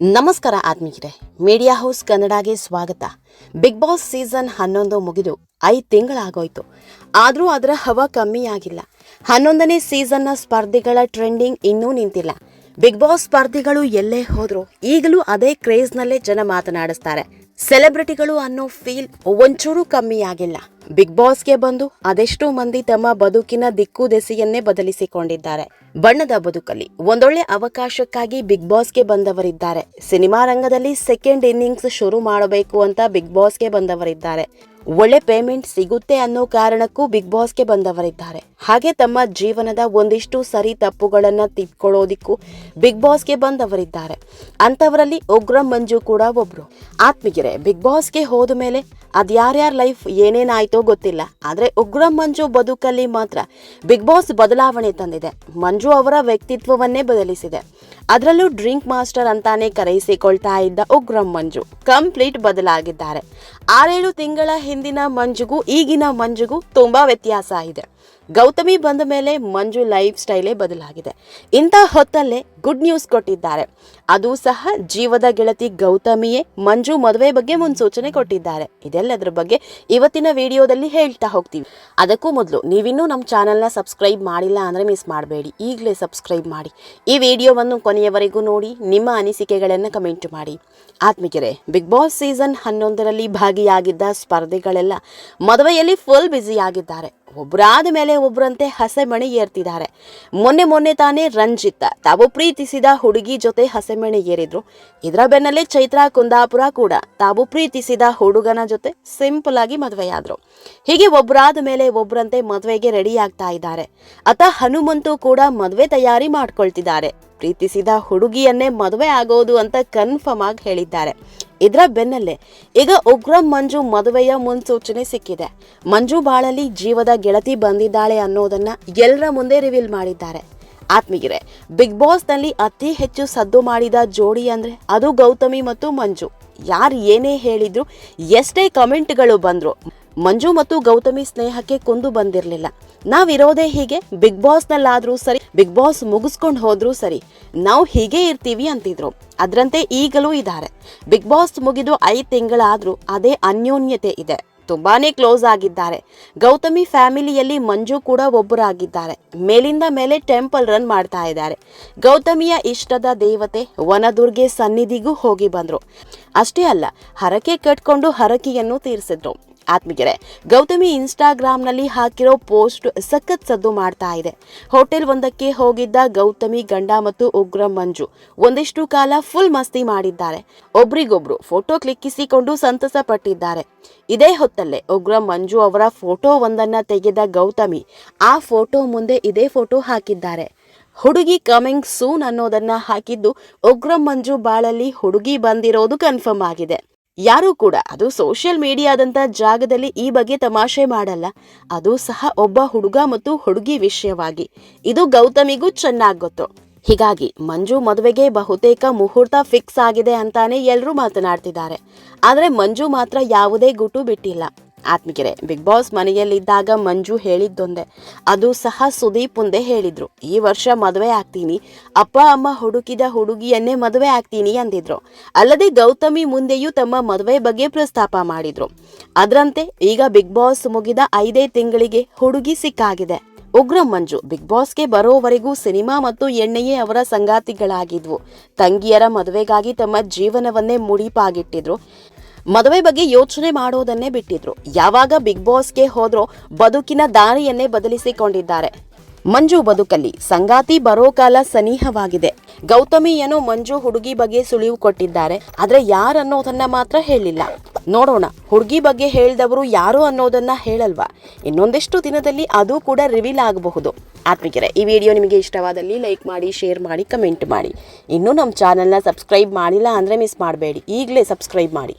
ನಮಸ್ಕಾರ ಆತ್ಮೀಯರೇ. Media house ಕನ್ನಡಗೆ ಸ್ವಾಗತ. ಬಿಗ್ ಬಾಸ್ ಸೀಸನ್ ಹನ್ನೊಂದು ಮುಗಿದು ಐದು ತಿಂಗಳಾಗೋಯ್ತು. ಆದರೂ ಅದರ ಹವಾ ಕಮ್ಮಿ ಆಗಿಲ್ಲ ಹನ್ನೊಂದನೇ ಸೀಸನ್ನ ಸ್ಪರ್ಧಿಗಳ ಟ್ರೆಂಡಿಂಗ್ ಇನ್ನೂ ನಿಂತಿಲ್ಲ. ಬಿಗ್ ಬಾಸ್ ಸ್ಪರ್ಧಿಗಳು ಎಲ್ಲೇ ಹೋದರೂ ಈಗಲೂ ಅದೇ ಕ್ರೇಜ್ನಲ್ಲೇ ಜನ ಮಾತನಾಡಿಸ್ತಾರೆ. ಸೆಲೆಬ್ರಿಟಿಗಳು ಅನ್ನೋ ಫೀಲ್ ಒಂಚೂರು ಕಮ್ಮಿ ಆಗಿಲ್ಲ ಬಿಗ್ ಬಾಸ್ಗೆ ಬಂದು ಅದೆಷ್ಟೋ ಮಂದಿ ತಮ್ಮ ಬದುಕಿನ ದಿಕ್ಕು ದೆಸೆಯನ್ನೇ ಬದಲಿಸಿಕೊಂಡಿದ್ದಾರೆ. ಬಣ್ಣದ ಬದುಕಲ್ಲಿ ಒಂದೊಳ್ಳೆ ಅವಕಾಶಕ್ಕಾಗಿ ಬಿಗ್ ಬಾಸ್ಗೆ ಬಂದವರಿದ್ದಾರೆ. ಸಿನಿಮಾ ರಂಗದಲ್ಲಿ ಸೆಕೆಂಡ್ ಇನ್ನಿಂಗ್ಸ್ ಶುರು ಮಾಡಬೇಕು ಅಂತ ಬಿಗ್ ಬಾಸ್ಗೆ ಬಂದವರಿದ್ದಾರೆ. ಒಳ್ಳೆ ಪೇಮೆಂಟ್ ಸಿಗುತ್ತೆ ಅನ್ನೋ ಕಾರಣಕ್ಕೂ ಬಿಗ್ ಬಾಸ್ಗೆ ಬಂದವರಿದ್ದಾರೆ. ಹಾಗೆ ತಮ್ಮ ಜೀವನದ ಒಂದಿಷ್ಟು ಸರಿ ತಪ್ಪುಗಳನ್ನ ತಿಳ್ಕೊಳ್ಳೋದಿಕ್ಕೂ ಬಿಗ್ ಬಾಸ್ಗೆ ಬಂದವರಿದ್ದಾರೆ. ಅಂತವರಲ್ಲಿ ಉಗ್ರ ಮಂಜು ಕೂಡ ಒಬ್ರು. ಆತ್ಮಿಗೆರೆ ಬಿಗ್ ಬಾಸ್ಗೆ ಹೋದ ಮೇಲೆ ಅದ್ಯಾರ್ಯಾರ ಲೈಫ್ ಏನೇನಾಯ್ತೋ ಗೊತ್ತಿಲ್ಲ. ಆದ್ರೆ ಉಗ್ರ ಮಂಜು ಬದುಕಲ್ಲಿ ಮಾತ್ರ ಬಿಗ್ ಬಾಸ್ ಬದಲಾವಣೆ ತಂದಿದೆ. ಮಂಜು ಅವರ ವ್ಯಕ್ತಿತ್ವವನ್ನೇ ಬದಲಿಸಿದೆ. ಅದರಲ್ಲೂ ಡ್ರಿಂಕ್ ಮಾಸ್ಟರ್ ಅಂತಾನೆ ಕರೆಯಿಸಿಕೊಳ್ತಾ ಇದ್ದ ಉಗ್ರಂ ಮಂಜು ಕಂಪ್ಲೀಟ್ ಬದಲಾಗಿದ್ದಾರೆ. ಆರೇಳು ತಿಂಗಳ ಹಿಂದಿನ ಮಂಜುಗೂ, ಈಗಿನ ಮಂಜುಗೂ ತುಂಬಾ ವ್ಯತ್ಯಾಸ ಇದೆ ಗೌತಮಿ ಬಂದ ಮೇಲೆ ಮಂಜು ಲೈಫ್ ಸ್ಟೈಲೇ ಬದಲಾಗಿದೆ. ಇಂಥ ಹೊತ್ತಲ್ಲೇ ಗುಡ್ ನ್ಯೂಸ್ ಕೊಟ್ಟಿದ್ದಾರೆ. ಅದು ಸಹ ಜೀವದ ಗೆಳತಿ ಗೌತಮಿಯೇ ಮಂಜು ಮದುವೆ ಬಗ್ಗೆ ಮುನ್ಸೂಚನೆ ಕೊಟ್ಟಿದ್ದಾರೆ. ಇದೆಲ್ಲದರ ಬಗ್ಗೆ ಇವತ್ತಿನ ವಿಡಿಯೋದಲ್ಲಿ ಹೇಳ್ತಾ ಹೋಗ್ತೀವಿ. ಅದಕ್ಕೂ ಮೊದಲು ನೀವಿನ್ನೂ ನಮ್ಮ ಚಾನಲ್ನ ಸಬ್ಸ್ಕ್ರೈಬ್ ಮಾಡಿಲ್ಲ ಅಂದರೆ ಮಿಸ್ ಮಾಡಬೇಡಿ. ಈಗಲೇ ಸಬ್ಸ್ಕ್ರೈಬ್ ಮಾಡಿ. ಈ ವಿಡಿಯೋವನ್ನು ಕೊನೆಯವರೆಗೂ ನೋಡಿ, ನಿಮ್ಮ ಅನಿಸಿಕೆಗಳನ್ನು ಕಮೆಂಟ್ ಮಾಡಿ. ಆತ್ಮಿಕರೆ ಬಿಗ್ ಬಾಸ್ ಸೀಸನ್ ಹನ್ನೊಂದರಲ್ಲಿ ಭಾಗಿಯಾಗಿದ್ದ ಸ್ಪರ್ಧಿಗಳೆಲ್ಲ ಮದುವೆಯಲ್ಲಿ ಫುಲ್ ಬ್ಯುಸಿಯಾಗಿದ್ದಾರೆ ಒಬ್ಬರಾದ ಮೇಲೆ ಒಬ್ಬರಂತೆ ಹಸೆಮಣೆ ಏರ್ತಿದ್ದಾರೆ. ಮೊನ್ನೆ ಮೊನ್ನೆ ತಾನೇ ರಂಜಿತ್, ತಾವು ಪ್ರೀತಿಸಿದ ಹುಡುಗಿ ಜೊತೆ ಹಸೆಮಣೆ ಏರಿದ್ರು. ಇದರ ಬೆನ್ನಲ್ಲೇ ಚೈತ್ರಾ ಕುಂದಾಪುರ ಕೂಡ ತಾವು ಪ್ರೀತಿಸಿದ ಹುಡುಗನ ಜೊತೆ ಸಿಂಪಲ್ ಆಗಿ ಮದುವೆಯಾದ್ರು. ಹೀಗೆ ಒಬ್ಬರಾದ ಮೇಲೆ ಒಬ್ಬರಂತೆ ಮದುವೆಗೆ ರೆಡಿ ಆಗ್ತಾ ಇದ್ದಾರೆ. ಅತ ಹನುಮಂತು ಕೂಡ ಮದುವೆ ತಯಾರಿ ಮಾಡ್ಕೊಳ್ತಿದ್ದಾರೆ. ಪ್ರೀತಿಸಿದ ಹುಡುಗಿಯನ್ನೇ ಮದುವೆ ಆಗೋದು ಅಂತ ಕನ್ಫರ್ಮ್ ಆಗಿ ಹೇಳಿದ್ದಾರೆ. ಇದರ ಬೆನ್ನಲ್ಲೇ ಈಗ ಉಗ್ರಂ ಮಂಜು ಮದುವೆಯ ಮುನ್ಸೂಚನೆ ಸಿಕ್ಕಿದೆ. ಮಂಜು ಬಾಳಲ್ಲಿ ಜೀವದ ಗೆಳತಿ ಬಂದಿದ್ದಾಳೆ ಅನ್ನೋದನ್ನ ಎಲ್ಲರ ಮುಂದೆ ರಿವೀಲ್ ಮಾಡಿದ್ದಾರೆ. ಆತ್ಮೀಯರೇ, ಬಿಗ್ ಬಾಸ್ನಲ್ಲಿ ಅತಿ ಹೆಚ್ಚು ಸದ್ದು ಮಾಡಿದ ಜೋಡಿ ಅಂದ್ರೆ ಅದು ಗೌತಮಿ ಮತ್ತು ಮಂಜು. ಯಾರು ಏನೇ ಹೇಳಿದ್ರು ಎಷ್ಟೇ ಕಮೆಂಟ್ಗಳು ಬಂದ್ರು ಮಂಜು ಮತ್ತು ಗೌತಮಿ ಸ್ನೇಹಕ್ಕೆ ಕುಂದು ಬಂದಿರಲಿಲ್ಲ. ನಾವಿರೋದೇ ಹೀಗೆ, ಬಿಗ್ ಬಾಸ್ನಲ್ಲಾದರೂ ಸರಿ, ಬಿಗ್ ಬಾಸ್ ಮುಗಿಸ್ಕೊಂಡು ಹೋದ್ರೂ ಸರಿ, ನಾವು ಹೀಗೆ ಇರ್ತೀವಿ ಅಂತಿದ್ರು. ಅದರಂತೆ ಈಗಲೂ ಇದ್ದಾರೆ. ಬಿಗ್ ಬಾಸ್ ಮುಗಿದು ಐದು ತಿಂಗಳಾದರೂ ಅದೇ ಅನ್ಯೋನ್ಯತೆ ಇದೆ. ತುಂಬಾನೇ ಕ್ಲೋಸ್ ಆಗಿದ್ದಾರೆ. ಗೌತಮಿ ಫ್ಯಾಮಿಲಿಯಲ್ಲಿ ಮಂಜು ಕೂಡ ಒಬ್ಬರಾಗಿದ್ದಾರೆ. ಮೇಲಿಂದ ಮೇಲೆ ಟೆಂಪಲ್ ರನ್ ಮಾಡ್ತಾ ಇದ್ದಾರೆ. ಗೌತಮಿಯ ಇಷ್ಟದ ದೇವತೆ ವನದುರ್ಗೆ ಸನ್ನಿಧಿಗೂ ಹೋಗಿ ಬಂದರು. ಅಷ್ಟೇ ಅಲ್ಲ, ಹರಕೆ ಕಟ್ಕೊಂಡು ಹರಕೆಯನ್ನು ತೀರಿಸಿದ್ರು. ಆತ್ಮಿಗೆರೆ ಗೌತಮಿ ಇನ್ಸ್ಟಾಗ್ರಾಮ್ನಲ್ಲಿ ಹಾಕಿರೋ ಪೋಸ್ಟ್ ಸಖತ್ ಸದ್ದು ಮಾಡ್ತಾ ಇದೆ. ಹೋಟೆಲ್ ಒಂದಕ್ಕೆ ಹೋಗಿದ್ದ ಗೌತಮಿ, ಗಂಡ ಮತ್ತು ಉಗ್ರ ಮಂಜು ಒಂದಿಷ್ಟು ಕಾಲ ಫುಲ್ ಮಸ್ತಿ ಮಾಡಿದ್ದಾರೆ. ಒಬ್ರಿಗೊಬ್ರು ಫೋಟೋ ಕ್ಲಿಕ್ಕಿಸಿಕೊಂಡು ಸಂತಸ ಪಟ್ಟಿದ್ದಾರೆ ಇದೇ ಹೊತ್ತಲ್ಲೇ ಉಗ್ರ ಮಂಜು ಅವರ ಫೋಟೋ ಒಂದನ್ನ ತೆಗೆದ ಗೌತಮಿ ಆ ಫೋಟೋ ಮುಂದೆ ಇದೇ ಫೋಟೋ ಹಾಕಿದ್ದಾರೆ. ಹುಡುಗಿ ಕಮಿಂಗ್ ಸೂನ್ ಅನ್ನೋದನ್ನ ಹಾಕಿದ್ದು ಉಗ್ರ ಮಂಜು ಬಾಳಲ್ಲಿ ಹುಡುಗಿ ಬಂದಿರೋದು ಕನ್ಫರ್ಮ್ ಆಗಿದೆ. ಯಾರೂ ಕೂಡ, ಅದು ಸೋಷಿಯಲ್ ಮೀಡಿಯಾದಂಥ ಜಾಗದಲ್ಲಿ ಈ ಬಗ್ಗೆ ತಮಾಷೆ ಮಾಡಲ್ಲ. ಅದು ಸಹ ಒಬ್ಬ ಹುಡುಗ ಮತ್ತು ಹುಡುಗಿ ವಿಷಯವಾಗಿ. ಇದು ಗೌತಮಿಗೂ ಚೆನ್ನಾಗಿ ಗೊತ್ತು. ಹೀಗಾಗಿ ಮಂಜು ಮದುವೆಗೆ ಬಹುತೇಕ ಮುಹೂರ್ತ ಫಿಕ್ಸ್ ಆಗಿದೆ ಅಂತಾನೆ ಎಲ್ಲರೂ ಮಾತನಾಡ್ತಿದ್ದಾರೆ. ಆದರೆ ಮಂಜು ಮಾತ್ರ ಯಾವುದೇ ಗುಟು ಬಿಟ್ಟಿಲ್ಲ. ಆತ್ಮಿಗೆರೆ ಬಿಗ್ ಬಾಸ್ ಮನೆಯಲ್ಲಿದ್ದಾಗ ಮಂಜು ಹೇಳಿದ್ದೊಂದೇ. ಅದು ಸಹ ಸುದೀಪ್ ಮುಂದೆ ಹೇಳಿದ್ರು. ಈ ವರ್ಷ ಮದುವೆ ಆಗ್ತೀನಿ. ಅಪ್ಪ, ಅಮ್ಮ ಹುಡುಕಿದ ಹುಡುಗಿಯನ್ನೇ ಮದುವೆ ಆಗ್ತೀನಿ ಅಂದಿದ್ರು. ಅಲ್ಲದೆ ಗೌತಮಿ ಮುಂದೆಯೂ ತಮ್ಮ ಮದುವೆ ಬಗ್ಗೆ ಪ್ರಸ್ತಾಪ ಮಾಡಿದ್ರು. ಅದರಂತೆ ಈಗ ಬಿಗ್ ಬಾಸ್ ಮುಗಿದ ಐದೇ ತಿಂಗಳಿಗೆ ಹುಡುಗಿ ಸಿಕ್ಕಾಗಿದೆ. ಉಗ್ರ ಮಂಜು ಬಿಗ್ ಬಾಸ್ಗೆ ಬರೋವರೆಗೂ ಸಿನಿಮಾ ಮತ್ತು ಎಣ್ಣೆಯೇ ಅವರ ಸಂಗಾತಿಗಳಾಗಿದ್ವು. ತಂಗಿಯರ ಮದುವೆಗಾಗಿ ತಮ್ಮ ಜೀವನವನ್ನೇ ಮುಡಿಪಾಗಿಟ್ಟಿದ್ರು. ಮದುವೆ ಬಗ್ಗೆ ಯೋಚನೆ ಮಾಡೋದನ್ನೇ ಬಿಟ್ಟಿದ್ರು. ಯಾವಾಗ ಬಿಗ್ ಬಾಸ್ಗೆ ಹೋದ್ರೋ ಬದುಕಿನ ದಾರಿಯನ್ನೇ ಬದಲಿಸಿಕೊಂಡಿದ್ದಾರೆ. ಮಂಜು ಬದುಕಲ್ಲಿ ಸಂಗಾತಿ ಬರೋ ಕಾಲ ಸನಿಹವಾಗಿದೆ. ಗೌತಮಿ ಏನೋ ಮಂಜು ಹುಡುಗಿ ಬಗ್ಗೆ ಸುಳಿವು ಕೊಟ್ಟಿದ್ದಾರೆ. ಆದ್ರೆ ಯಾರನ್ನೋದನ್ನ ಮಾತ್ರ ಹೇಳಿಲ್ಲ. ನೋಡೋಣ, ಹುಡುಗಿ ಬಗ್ಗೆ ಹೇಳಿದವರು ಯಾರು ಅನ್ನೋದನ್ನ ಹೇಳಲ್ವಾ? ಇನ್ನೊಂದಿಷ್ಟು ದಿನದಲ್ಲಿ ಅದು ಕೂಡ ರಿವೀಲ್ ಆಗಬಹುದು. ಆತ್ಮಿಕರೆ, ಈ ವಿಡಿಯೋ ನಿಮಗೆ ಇಷ್ಟವಾದಲ್ಲಿ ಲೈಕ್ ಮಾಡಿ ಶೇರ್ ಮಾಡಿ ಕಮೆಂಟ್ ಮಾಡಿ. ಇನ್ನೂ ನಮ್ಮ ಚಾನಲ್ನ ಸಬ್ಸ್ಕ್ರೈಬ್ ಮಾಡಿಲ್ಲ ಅಂದರೆ ಮಿಸ್ ಮಾಡಬೇಡಿ. ಈಗಲೇ ಸಬ್ಸ್ಕ್ರೈಬ್ ಮಾಡಿ.